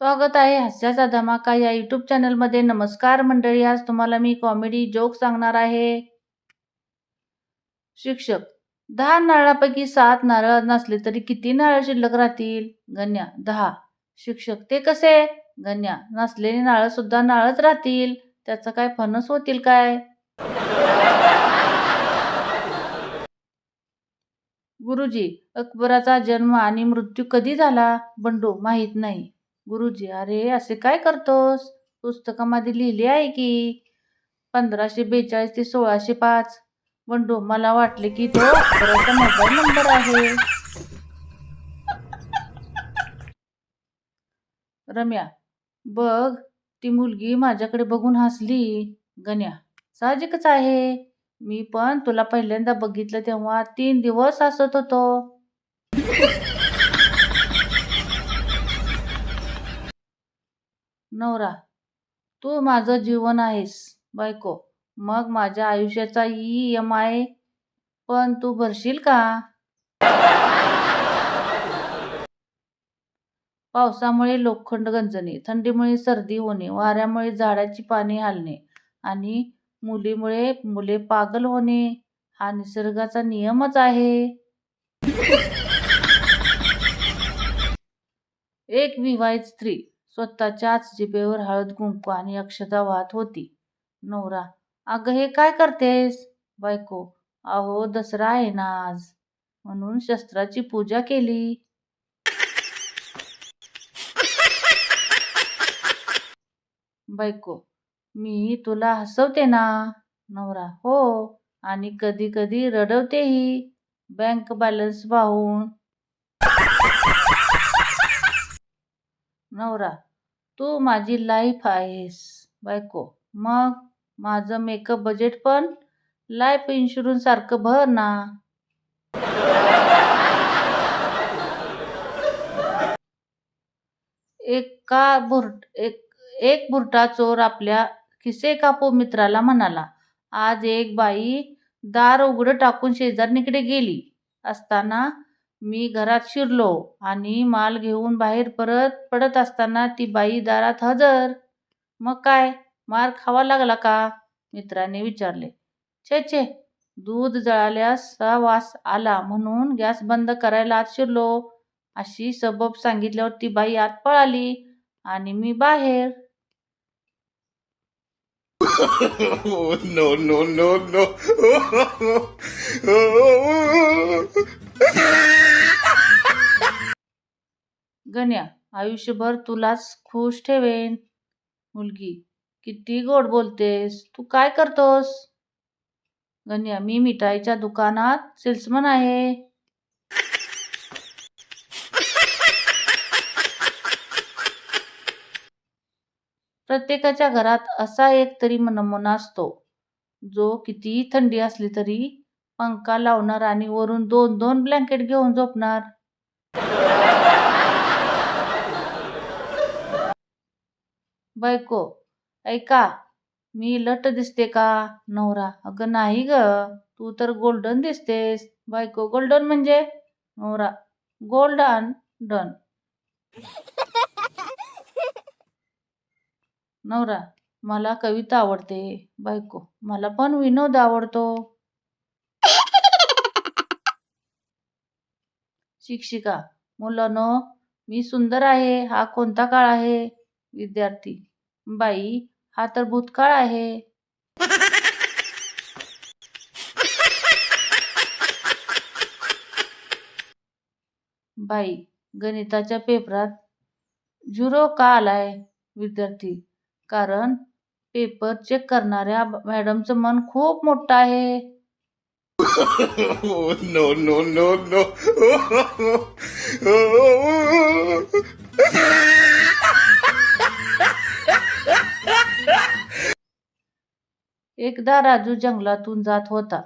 स्वागत आहे हास्याचा धमाका या यूट्यूब चॅनलमध्ये नमस्कार मंडळी आज तुम्हाला मी कॉमेडी जोक सांगणार आहे. शिक्षक दहा नारळापैकी सात नारळ नसले तरी किती नारळ शिल्लक राहतील? गण्या दहा. शिक्षक ते कसे? गण्या नसलेली नारळ सुद्धा नारळच राहतील. त्याचं काय फणस होतील काय? गुरुजी अकबराचा जन्म आणि मृत्यू कधी झाला? बंडू माहीत नाही. गुरुजी अरे असे काय करतोस? पुस्तकामध्ये लिहिले आहे की पंधराशे बेचाळीस ते सोळाशे पाच. बंडू मला वाटले की तो मोबाईल नंबर आहे. रम्या बघ ती मुलगी माझ्याकडे बघून हसली. गण्या साहजिकच आहे. मी पण तुला पहिल्यांदा बघितलं तेव्हा तीन दिवस हसत होतो. नवरा तू माझं जीवन आहेस बायको. मग माझ्या आयुष्याचा ई एम आय पण तू भरशील का? पावसामुळे लोखंड गंजणे थंडीमुळे सर्दी होणे वाऱ्यामुळे झाडाची पाने हालणे आणि मुलीमुळे मुले पागल होणे हा निसर्गाचा नियमच आहे. एक विवाहित स्त्री स्वतःच्याच जिभेवर हळद कुंकू आणि अक्षता वाहत होती. नवरा अगं हे काय करतेस? बायको अहो दसरा आहे ना आज. म्हणून शस्त्राची पूजा केली. बायको मी तुला हसवते ना. नवरा हो आणि कधी कधी रडवतेही. बँक बॅलन्स पाहून नवरा तू माझी लाईफ आहेस. बायको मग माझं मेकअप बजेट पण लाईफ इन्शुरन्स सारखं भर ना. एका बुरट एक एक बुरटा चोर आपल्या खिसे कापू मित्राला म्हणाला आज एक बाई दार उघडं टाकून शेजारणीकडे गेली. असताना मी घरात शिरलो आणि माल घेऊन बाहेर परत पडत असताना ती बाई दारात हजर मग काय मार खावा लागला का मित्राने विचारले छे छे दूध जळाल्यास वास आला म्हणून गॅस बंद करायला आत शिरलो अशी सबब सांगितल्यावर ती बाई आत पळाली आणि मी बाहेर नो नो नो नो. गण्या आयुष्यभर तुलाच खुश ठेवेन. मुलगी किती गोड बोलतेस तू काय करतोस? गण्या मी मिठाईच्या दुकानात सेल्समन आहे. प्रत्येकाच्या घरात असा एक तरी नमुना असतो. जो कितीही थंडी असली तरी पंखा लावणार आणि वरून दोन दोन ब्लँकेट घेऊन झोपणार. बायको ऐका मी लट दिसते का नवरा? अगं नाही ग तू तर गोल्डन दिसतेस. बायको गोल्डन म्हणजे? नवरा गोल्डन डन नवरा मला कविता आवडते. बायको मला पण विनोद आवडतो. शिक्षिका मुलांनो मी सुंदर आहे. हा कोणता काळ आहे? विद्यार्थी बाई हा तर भूतकाळ आहे. बाई गणिताच्या पेपरात झिरो का आलाय विद्यार्थी? कारण पेपर चेक करणाऱ्या मॅडमचं मन खूप मोठं आहे. नो नो नो नो एकदा राजू जंगलातून जात होता.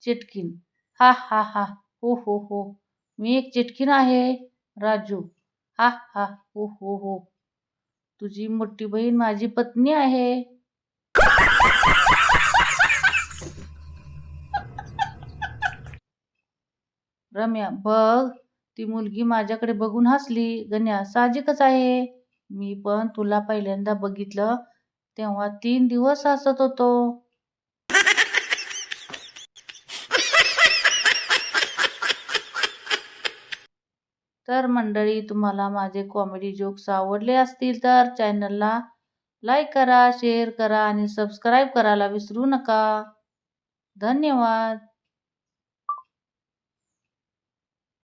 चिटकीन. हा हा हा. हो हो हो. मी एक चिटकीन आहे राजू. हा हा. हो हो हो. तुझी मोठी बहीण माझी पत्नी आहे. रम्या बघ. ती मुलगी माझ्याकडे बघून हसली. गण्या साहजिकच आहे. मी पण तुला पहिल्यांदा बघितलं तेव्हा तीन दिवस हसत होतो. तर मंडळी तुम्हाला माझे कॉमेडी जोक्स आवडले असतील तर चॅनलला लाईक करा शेअर करा आणि सबस्क्राईब करायला विसरू नका. धन्यवाद.